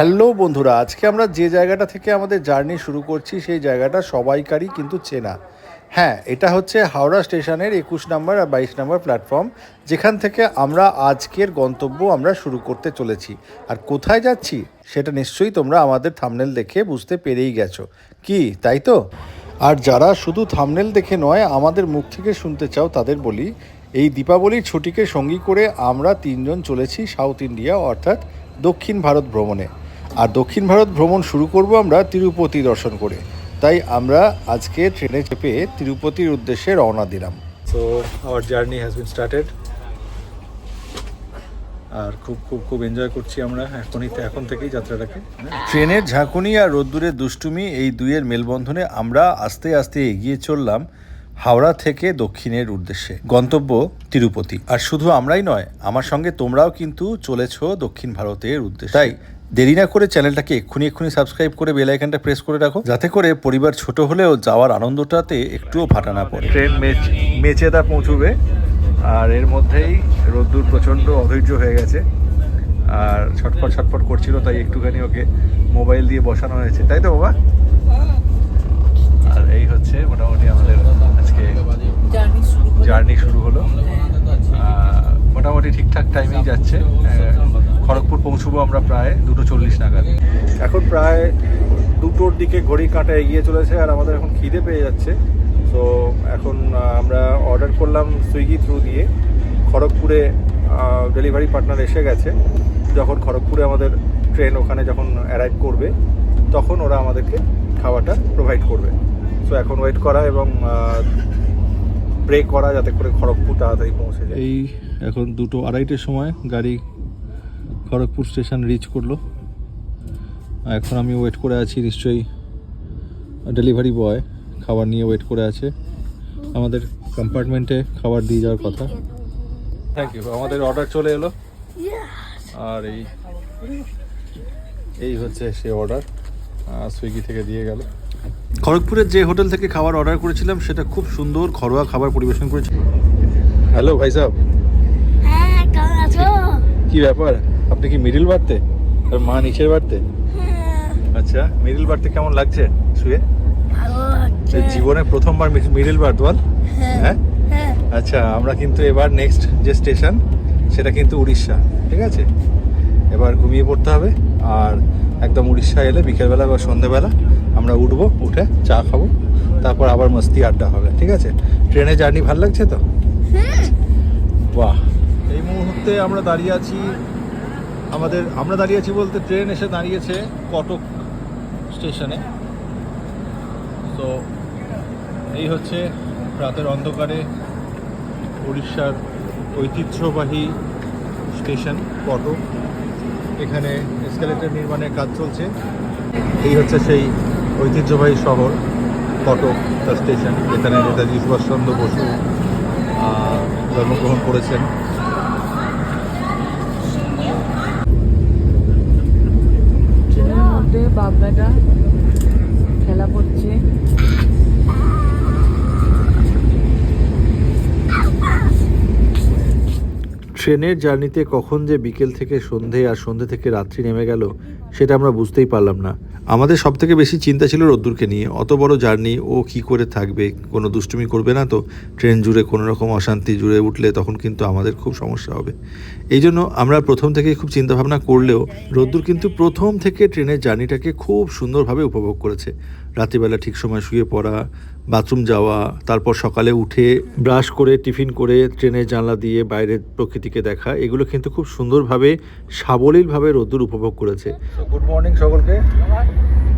Hello বন্ধুরা, আজকে আমরা যে জায়গাটা থেকে আমাদের জার্নি শুরু করছি সেই জায়গাটা সবাইকারই কিন্তু চেনা। হ্যাঁ এটা হচ্ছে হাওড়া স্টেশনের একুশ নম্বর আর বাইশ নম্বর প্ল্যাটফর্ম, যেখান থেকে আমরা আজকের গন্তব্য আমরা শুরু করতে চলেছি। আর কোথায় যাচ্ছি, সেটা নিশ্চয়ই তোমরা আমাদের থামনেল দেখে বুঝতে পেরেই গেছো। কি, তাই তো? আর যারা শুধু থামনেল দেখে নয়, আমাদের মুখ থেকে শুনতে চাও তাদের বলি, এই দীপাবলির ছুটিকে সঙ্গী করে আমরা তিনজন চলেছি সাউথ ইন্ডিয়া, অর্থাৎ দক্ষিণ ভারত ভ্রমণে। আর দক্ষিণ ভারত ভ্রমণ শুরু করব আমরা তিরুপতি দর্শন করে। তাই আমরা আজকে ট্রেনে চেপে তিরুপতির উদ্দেশ্যে রওনা দিলাম। So our journey has been started আর খুব খুব খুব এনজয় করছি আমরা এখনই এখন থেকেই যাত্রাটাকে। ট্রেনের ঝাঁকুনি আর রোদ্দুরের দুষ্টুমি এই দুইয়ের মেলবন্ধনে আমরা আস্তে আস্তে এগিয়ে চললাম হাওড়া থেকে দক্ষিণের উদ্দেশ্যে। গন্তব্য তিরুপতি। আর শুধু আমরাই নয় আমার সঙ্গে তোমরাও কিন্তু চলেছো দক্ষিণ ভারতের উদ্দেশ্যে। তাই দেরি না করে চ্যানেলটাকে এক্ষুনি এক্ষুনি সাবস্ক্রাইব করে বেল আইকনটা প্রেস করে রাখো যাতে করে পরিবার ছোট হলেও যাওয়ার আনন্দটাতে একটুও ফাটা না পড়ে। ট্রেন মেচেদা পৌঁছবে আর এর মধ্যেই রোদ্দুর প্রচণ্ড অধৈর্য হয়ে গেছে আর ছটফট ছটফট করছিল তাই একটুখানি ওকে মোবাইল দিয়ে বসানো হয়েছে। তাই তো বাবা? আর এই হচ্ছে মোটামুটি আমাদের আজকে জার্নি শুরু করে জার্নি শুরু হলো। মোটামুটি ঠিকঠাক টাইমেই যাচ্ছে। খড়গপুর পৌঁছবো আমরা প্রায় দুটো চল্লিশ নাগাদ। এখন প্রায় দুটোর দিকে ঘড়ি কাঁটা এগিয়ে চলেছে আর আমাদের এখন খিদে পেয়ে যাচ্ছে। তো এখন আমরা অর্ডার করলাম সুইগি থ্রু দিয়ে। খড়গপুরে ডেলিভারি পার্টনার এসে গেছে। যখন খড়গপুরে আমাদের ট্রেন ওখানে যখন অ্যারাইভ করবে তখন ওরা আমাদেরকে খাওয়াটা প্রোভাইড করবে। সো এখন ওয়েট করা এবং প্রে করা যাতে করে খড়গপুর তাড়াতাড়ি পৌঁছে যায়। এই এখন দুটো আড়াইটের সময় গাড়ি খড়গপুর স্টেশন রিচ করল। এখন আমি ওয়েট করে আছি নিশ্চয়ই ডেলিভারি বয় খাবার নিয়ে ওয়েট করে আছে। আমাদের কম্পার্টমেন্টে খাবার দিয়ে যাওয়ার কথা। থ্যাংক ইউ আমাদের অর্ডার চলে এলো। আর এই এই হচ্ছে সে অর্ডার সুইগি থেকে দিয়ে গেল। খড়গপুরের যে হোটেল থেকে খাবার অর্ডার করেছিলাম সেটা খুব সুন্দর ঘরোয়া খাবার পরিবেশন করেছে। হ্যালো ভাই সাহেব। হ্যাঁ কি ব্যাপার? আপনি কি মিডিল বাড়তে? আর মা নিচের বাড়তে? হ্যাঁ, আচ্ছা মিডিল বাড়তে কেমন লাগছে শুয়ে? জীবনে প্রথমবার মিডিল বার্থ বল। হ্যাঁ হ্যাঁ? আচ্ছা আমরা কিন্তু এবার নেক্সট যে স্টেশন সেটা কিন্তু উড়িষ্যা ঠিক আছে? এবার ঘুমিয়ে পড়তে হবে আর একদম উড়িষ্যা এলে বিকেলবেলা বা সন্ধেবেলা আমরা উঠবো উঠে চা খাব তারপর আবার মস্তি আড্ডা হবে ঠিক আছে? ট্রেনে জার্নি ভালো লাগছে তো? বাহ এই মুহূর্তে আমরা দাঁড়িয়ে আছি আমাদের, আমরা দাঁড়িয়েছি বলতে ট্রেন এসে দাঁড়িয়েছে কটক স্টেশনে। তো এই হচ্ছে রাতের অন্ধকারে উড়িষ্যার ঐতিহ্যবাহী স্টেশন, কটক। এখানে এসকালেটর নির্মাণের কাজ চলছে। এই হচ্ছে সেই ঐতিহ্যবাহী শহর, কটক, তার স্টেশন। এখানে নেতাজি সুভাষচন্দ্র বসু জন্মগ্রহণ করেছেন ট্রেনের বাবলাটা খেলা করছে। ট্রেনের জার্নিতে কখন যে বিকেল থেকে সন্ধে আর সন্ধে থেকে রাত্রি নেমে গেল, সেটা আমরা বুঝতেই পারলাম না। আমাদের সব থেকে বেশি চিন্তা ছিল রোদ্দুরকে নিয়ে। অত বড় জার্নি, ও কি করে থাকবে, কোনো দুষ্টুমি করবে না তো? ট্রেন জুড়ে কোনো রকম অশান্তি জুড়ে উঠলে তখন কিন্তু আমাদের খুব সমস্যা হবে। এই জন্য আমরা প্রথম থেকে খুব চিন্তাভাবনা করলেও রোদ্দুর কিন্তু প্রথম থেকে ট্রেনের জার্নিটাকে খুব সুন্দরভাবে উপভোগ করেছে। রাত্রিবেলা ঠিক সময় শুয়ে পড়া বাথরুম যাওয়া, তারপর সকালে উঠে ব্রাশ করে, টিফিন করে, ট্রেনের জানলা দিয়ে বাইরের প্রকৃতিকে দেখা, এগুলো কিন্তু খুব সুন্দরভাবে, সাবলীলভাবে রোদ্দুর উপভোগ করেছে। গুড মর্নিং সকলকে।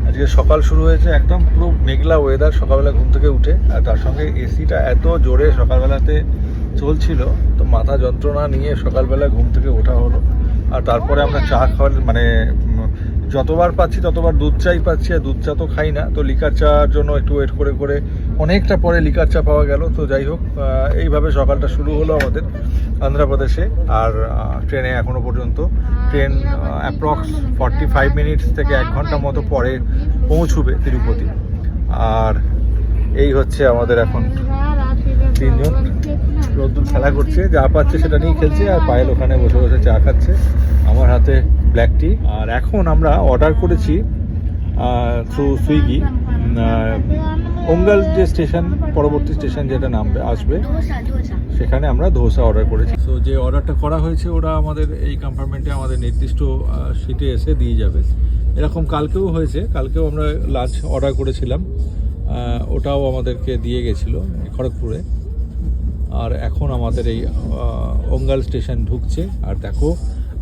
আজকে সকাল শুরু হয়েছে একদম পুরো মেঘলা ওয়েদার সকালবেলা ঘুম থেকে উঠে, আর তার সঙ্গে এসিটা এত জোরে সকালবেলাতে চলছিল, তো মাথা যন্ত্রণা নিয়ে সকালবেলা ঘুম থেকে ওঠা হলো। আর তারপরে আমরা চা খাওয়ার মানে যতবার পাচ্ছি, ততবার দুধ চাই পাচ্ছি আর দুধ চা তো খাই না। তো লিকার চার জন্য একটু ওয়েট করে করে অনেকটা পরে লিকার চা পাওয়া গেল। তো যাই হোক এইভাবে সকালটা শুরু হলো আমাদের অন্ধ্রপ্রদেশে আর ট্রেনে এখনও পর্যন্ত। Train approx forty five minutes থেকে এক ঘণ্টা মতো পরে পৌঁছবে তিরুপতি। আর এই হচ্ছে আমাদের এখন তিনজন। রোদ্দুর খেলা করছে, যা পাচ্ছে সেটা নিয়ে খেলছে আর পায়েল ওখানে বসে বসে চা খাচ্ছে। আমার হাতে ব্ল্যাক টি আর এখন আমরা অর্ডার করেছি থ্রু সুইগি ওঙ্গাল যে স্টেশন পরবর্তী স্টেশন যেটা নামবে, আসবে, সেখানে আমরা ধোসা অর্ডার করেছি। সো যে অর্ডারটা করা হয়েছে, ওরা আমাদের এই কম্পার্টমেন্টে আমাদের নির্দিষ্ট সিটে এসে দিয়ে যাবে। এরকম কালকেও হয়েছে, কালকেও আমরা লাঞ্চ অর্ডার করেছিলাম। ওটাও আমাদেরকে দিয়ে গেছিল, খড়গপুরে। আর এখন আমাদের এই ওঙ্গাল স্টেশন ঢুকছে, আর দেখো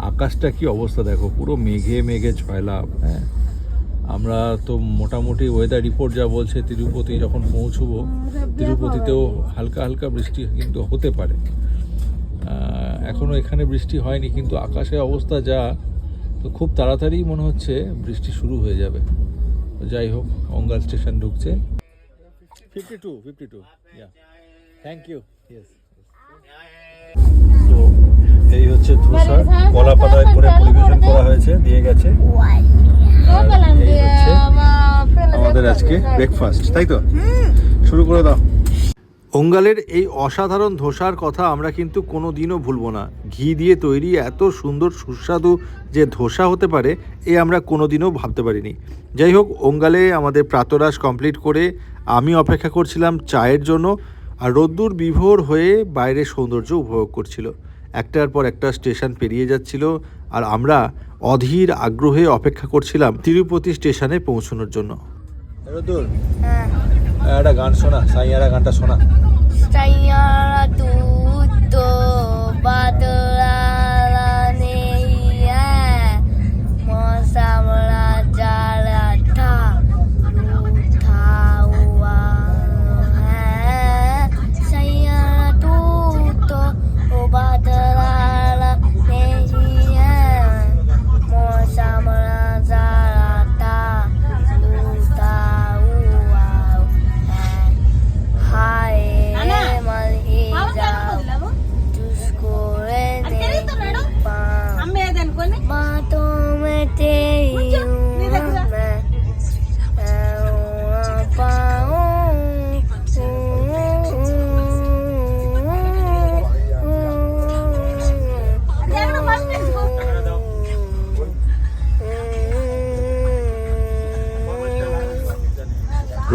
আকাশটা কি অবস্থা দেখো পুরো মেঘে মেঘে ছয়লাভ হ্যাঁ। আমরা তো মোটামুটি ওয়েদার রিপোর্ট যা বলছে তিরুপতি যখন পৌঁছবো তিরুপতিতেও হালকা হালকা বৃষ্টি কিন্তু হতে পারে। এখনও এখানে বৃষ্টি হয়নি কিন্তু আকাশের অবস্থা যা তো খুব তাড়াতাড়ি মনে হচ্ছে বৃষ্টি শুরু হয়ে যাবে। তো যাই হোক অঙ্গাল স্টেশন ঢুকছে। Fifty two fifty two thank you yes এই হচ্ছে ধূসর। কলা পাতায় করে পরিবেশন করা হয়েছে দিয়ে গেছে। ওয়াই এই হচ্ছে আমাদের আজকে ব্রেকফাস্ট তাই তো? শুরু করে দাও। ওঙ্গালের এই অসাধারণ ধোসার কথা আমরা কিন্তু কোনো দিনও ভুলবো না। ঘি দিয়ে তৈরি এত সুন্দর সুস্বাদু যে ধোসা হতে পারে এ আমরা কোনো দিনও ভাবতে পারিনি। যাই হোক ওঙ্গালে আমাদের প্রাতরাশ কমপ্লিট করে আমি অপেক্ষা করছিলাম চায়ের জন্য আর রোদ্দুর বিভোর হয়ে বাইরের সৌন্দর্য উপভোগ করছিল। একটার পর একটা স্টেশন পেরিয়ে যাচ্ছিল আর আমরা অধীর আগ্রহে অপেক্ষা করছিলাম তিরুপতি স্টেশনে পৌঁছানোর জন্য। রোদ্দুর একটা গান শোনা সাইয়ারা গানটা শোনা।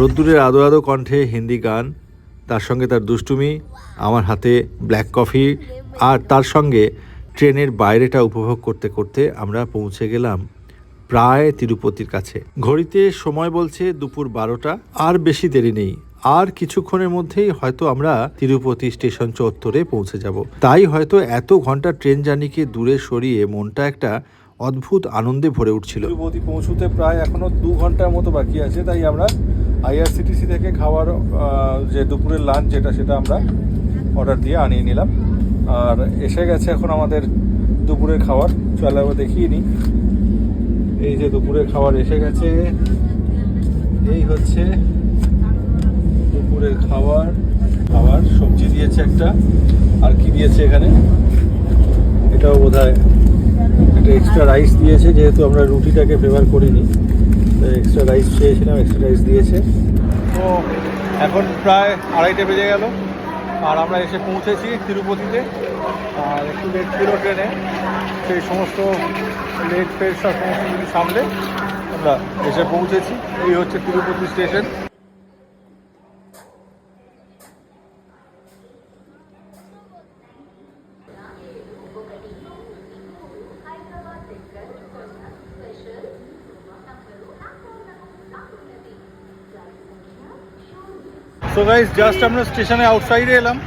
রোদ্দুরের আদো আদো কণ্ঠে হিন্দি গান, তার সঙ্গে তার দুষ্টুমি, আমার হাতে ব্ল্যাক কফি আর তার সঙ্গে ট্রেনের বাইরেটা উপভোগ করতে করতে আমরা পৌঁছে গেলাম প্রায় তিরুপতির কাছে। ঘড়িতে সময় বলছে দুপুর বারোটা, আর বেশি দেরি নেই। আর কিছুক্ষণের মধ্যেই হয়তো আমরা তিরুপতি স্টেশন চত্বরে পৌঁছে যাব। তাই হয়তো এত ঘণ্টা ট্রেন জার্নিকে দূরে সরিয়ে মনটা একটা অদ্ভুত আনন্দে ভরে উঠছিল। তিরুপতি পৌঁছতে প্রায় এখনও দু ঘণ্টার মতো বাকি আছে, তাই আমরা আইআরসিটিসি থেকে খাওয়ার যে দুপুরের লাঞ্চ যেটা, সেটা আমরা অর্ডার দিয়ে আনিয়ে নিলাম। আর এসে গেছে এখন আমাদের দুপুরের খাবার চলে আবার দেখিয়ে নিই এই যে দুপুরের খাবার এসে গেছে। এই হচ্ছে দুপুরের খাবার খাবার সবজি দিয়েছে একটা। আর কি দিয়েছে এখানে? এটাও বোধ হয় একটা এক্সট্রা রাইস দিয়েছে, যেহেতু আমরা রুটিটাকে ফেভার করিনি। এক্সট্রা রাইস চেয়েছিলাম এক্সট্রা রাইস দিয়েছে। তো এখন প্রায় আড়াইটা বেজে গেল। আর আমরা এসে পৌঁছেছি তিরুপতিতে। আর একটু লেট ছিল ট্রেনে। সেই সমস্ত লেট ফেট সব সমস্ত কিছু সামলে আমরা এসে পৌঁছেছি। এই হচ্ছে Tirupati station so guys just আমরা স্টেশনে আউটসাইডে এলাম।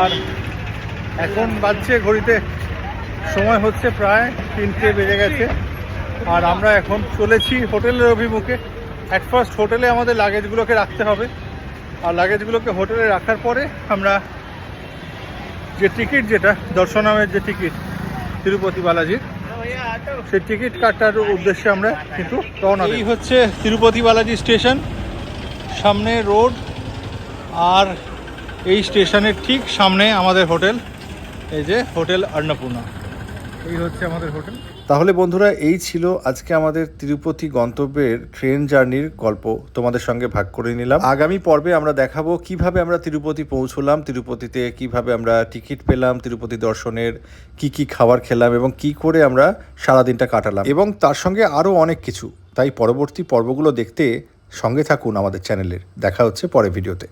আর এখন বাজছে ঘড়িতে সময় হচ্ছে প্রায় তিনটে বেজে গেছে। আর আমরা এখন চলেছি হোটেলের অভিমুখে। অ্যাট ফার্স্ট হোটেলে আমাদের লাগেজগুলোকে রাখতে হবে। আর লাগেজগুলোকে হোটেলে রাখার পরে আমরা যে টিকিট যেটা দর্শনামের যে টিকিট তিরুপতি বালাজির সেই টিকিট কাটার উদ্দেশ্যে আমরা কিন্তু রওনা এই হচ্ছে তিরুপতি বালাজি স্টেশন সামনে রোড আর এই স্টেশনের ঠিক সামনে আমাদের হোটেল, এই যে হোটেল অন্নপূর্ণা। এই হচ্ছে আমাদের হোটেল। তাহলে বন্ধুরা, এই ছিল আজকে আমাদের তিরুপতি গন্তব্যের ট্রেন জার্নির গল্প। তোমাদের সঙ্গে ভাগ করে নিলাম। আগামী পর্বে আমরা দেখাবো কীভাবে আমরা তিরুপতি পৌঁছলাম, তিরুপতিতে কীভাবে আমরা টিকিট পেলাম, তিরুপতি দর্শনের কি কি খাবার খেলাম এবং কি করে আমরা সারাদিনটা কাটালাম। এবং তার সঙ্গে আরও অনেক কিছু। তাই পরবর্তী পর্বগুলো দেখতে সঙ্গে থাকুন আমাদের চ্যানেলের। দেখা হচ্ছে পরের ভিডিওতে।